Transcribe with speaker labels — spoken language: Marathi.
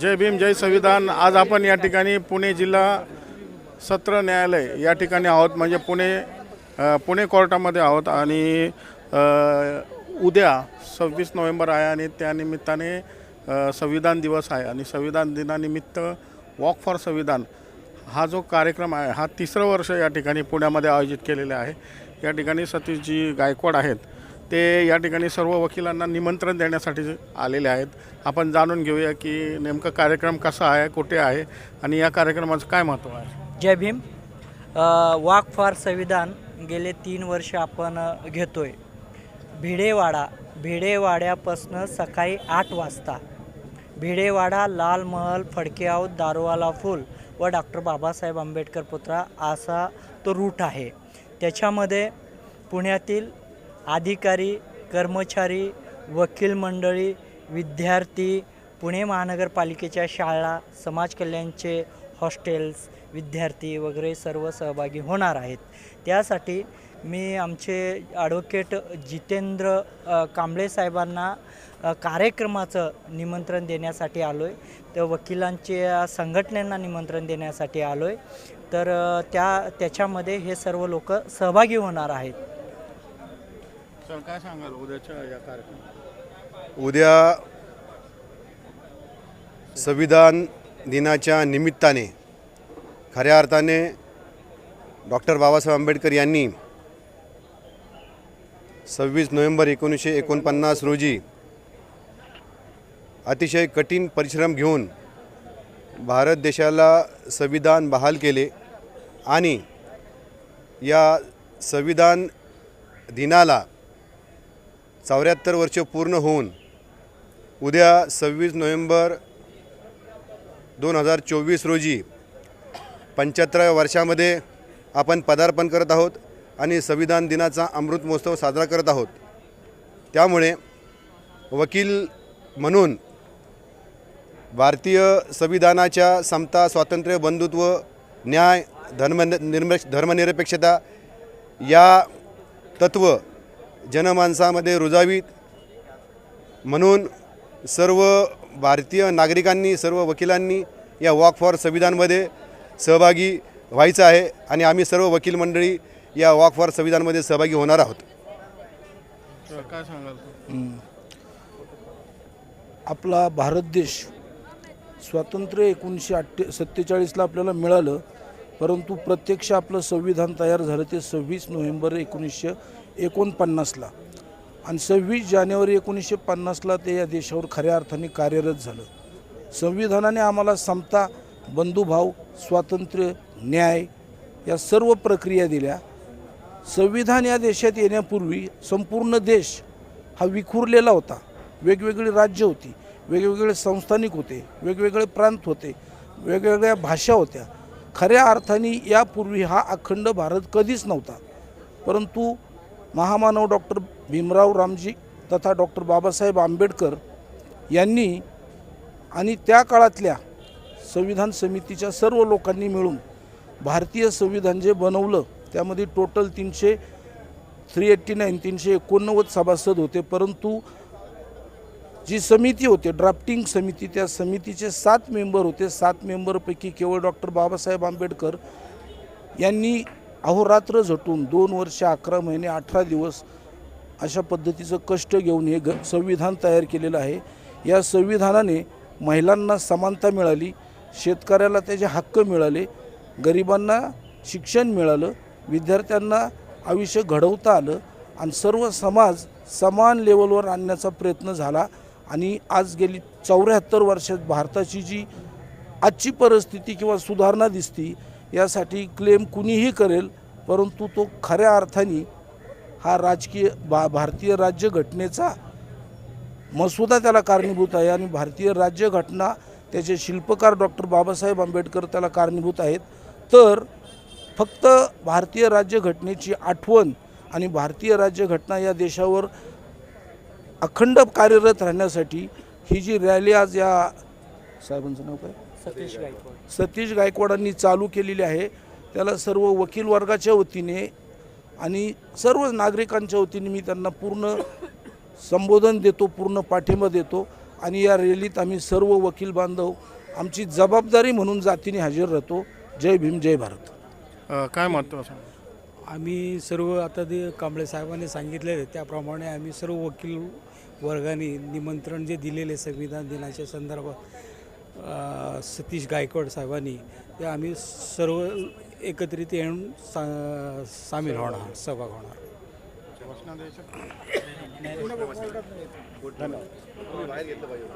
Speaker 1: जय भीम जय संविधान. आज आपण या ठिकाणी पुणे जिल्हा सत्र न्यायालय या ठिकाणी आहोत. म्हणजे पुणे पुणे कोर्टामध्ये आहोत आणि उद्या सव्वीस नोव्हेंबर आहे आणि त्यानिमित्ताने संविधान दिवस आहे आणि संविधान दिनानिमित्त वॉक फॉर संविधान हा जो कार्यक्रम आहे हा तिसरं वर्ष या ठिकाणी पुण्यामध्ये आयोजित केलेला आहे. या ठिकाणी सतीशजी गायकवाड आहेत. ते या ठिकाणी सर्व वकिलांना निमंत्रण देण्यासाठी आलेले आहेत. आपण जाणून घेऊया की नेमकं कार्यक्रम कसा आहे कुठे आहे आणि या कार्यक्रमाचं काय महत्त्व आहे?
Speaker 2: जय भीम. वाक फॉर संविधान गेले तीन वर्ष आपण घेतोय. भिडेवाडा भिडेवाड्यापासनं सकाळी आठ वाजता. भिडेवाडा लाल महल फडकेआव दारोवाला फूल व डॉक्टर बाबासाहेब आंबेडकर पुत्रा असा तो रूट आहे. त्याच्यामध्ये पुण्यातील अधिकारी कर्मचारी वकील मंडळी विद्यार्थी पुणे महानगरपालिकेच्या शाळा समाज कल्याणचे हॉस्टेल्स विद्यार्थी वगैरे सर्व सहभागी होणार आहेत. त्यासाठी मी आमचे ॲडव्होकेट जितेंद्र कांबळे साहेबांना कार्यक्रमाचं निमंत्रण देण्यासाठी आलो आहे तर वकिलांच्या संघटनांना निमंत्रण देण्यासाठी आलो आहे तर त्या त्याच्यामध्ये हे सर्व लोक सहभागी होणार आहेत.
Speaker 1: सर काय सांगाल उद्याच्या या कार्यक्रमात?
Speaker 3: उद्या संविधान दिनाच्या निमित्ताने खऱ्या अर्थाने डॉक्टर बाबासाहेब आंबेडकर यांनी सव्वीस नोव्हेंबर एकोणीसशे एकोणपन्नास रोजी अतिशय कठीण परिश्रम घेऊन भारत देशाला संविधान बहाल केले आणि या संविधान दिनाला चौऱ्याहत्तर वर्ष पूर्ण होऊन उद्या सव्वीस नोव्हेंबर दोन हजार चोवीस रोजी पंच्याहत्तराव्या वर्षामध्ये आपण पदार्पण करत आहोत आणि संविधान दिनाचा अमृत महोत्सव साजरा करत आहोत. त्यामुळे वकील म्हणून भारतीय संविधानाच्या समता स्वातंत्र्य बंधुत्व न्याय धर्म निर्म धर्मनिरपेक्षता या तत्व जनमानसामध्ये रुजावीत. म्हणून सर्व भारतीय नागरिकांनी सर्व वकिलांनी या वॉक फॉर संविधानमध्ये सहभागी व्हायचं आहे आणि आम्ही सर्व वकील मंडळी या वॉक फॉर संविधानमध्ये सहभागी होणार आहोत.
Speaker 1: काय सांगाल?
Speaker 4: आपला भारत देश स्वातंत्र्य एकोणीसशे अठ्ठे सत्तेचाळीसला आपल्याला मिळालं परंतु प्रत्यक्ष आपलं संविधान तयार झालं ते सव्वीस नोव्हेंबर एकोणीसशे एकोणपन्नासला. आणि सव्वीस जानेवारी एकोणीसशे पन्नासला ते या देशावर खऱ्या अर्थाने कार्यरत झालं. संविधानाने आम्हाला समता बंधुभाव स्वातंत्र्य न्याय या सर्व प्रक्रिया दिल्या. संविधान या देशात येण्यापूर्वी संपूर्ण देश हा विखुरलेला होता. वेगवेगळी राज्य होती वेगवेगळे संस्थानिक होते वेगवेगळे प्रांत होते वेगवेगळ्या भाषा होत्या. खऱ्या अर्थाने यापूर्वी हा अखंड भारत कधीच नव्हता. परंतु महामानव डॉक्टर भीमराव रामजी तथा डॉक्टर बाबासाहेब आंबेडकर यांनी आणि त्या काळातल्या संविधान समितीच्या सर्व लोकांनी मिळून भारतीय संविधान जे बनवलं त्यामध्ये टोटल तीनशे थ्री एट्टी नाईन तीनशे एकोणनव्वद सभासद होते. परंतु जी समिती होते ड्राफ्टिंग समिती त्या समितीचे सात मेंबर होते. सात मेंबरपैकी केवळ डॉक्टर बाबासाहेब आंबेडकर यांनी अहोरात्र झटून दोन वर्ष अकरा महिने अठरा दिवस अशा पद्धतीचं कष्ट घेऊन हे ग संविधान तयार केलेलं आहे. या संविधानाने महिलांना समानता मिळाली शेतकऱ्याला त्याचे हक्क मिळाले गरिबांना शिक्षण मिळालं विद्यार्थ्यांना आयुष्य घडवता आलं आणि सर्व समाज समान लेवलवर आणण्याचा प्रयत्न झाला आणि आज गेली चौऱ्याहत्तर वर्षात भारताची जी आजची परिस्थिती किंवा सुधारणा दिसती यासाठी क्लेम कुणीही करेल परंतु तो खऱ्या अर्थाने हा राजकीय भा भारतीय राज्यघटनेचा मसुदा त्याला कारणीभूत आहे आणि भारतीय राज्यघटना त्याचे शिल्पकार डॉक्टर बाबासाहेब आंबेडकर त्याला कारणीभूत आहेत. तर फक्त भारतीय राज्यघटनेची आठवण आणि भारतीय राज्यघटना या देशावर अखंड कार्यरत राहण्यासाठी ही जी रॅली आज या साहेबांचं नाव काय?
Speaker 2: सतीश गायकवाड.
Speaker 4: सतीश गायकवाडांनी चालू केलेली आहे. त्याला सर्व वकील वर्गाच्या वतीने आणि सर्व नागरिकांच्या वतीने मी त्यांना पूर्ण संबोधन देतो पूर्ण पाठिंबा देतो आणि या रॅलीत आम्ही सर्व वकील बांधव आमची जबाबदारी म्हणून जातीने हजर राहतो. जय भीम जय भारत.
Speaker 1: अ, काय महत्त्व असं
Speaker 5: आम्ही सर्व आता ते कांबळे साहेबांनी सांगितले त्याप्रमाणे आम्ही सर्व वकील वर्गाने निमंत्रण जे दिलेले संविधान दिनाच्या संदर्भात सतीश गायकवाड साहेबांनी ते आम्ही सर्व एकत्रित येऊन सा सामील होणार सहभाग होणार. धन्यवाद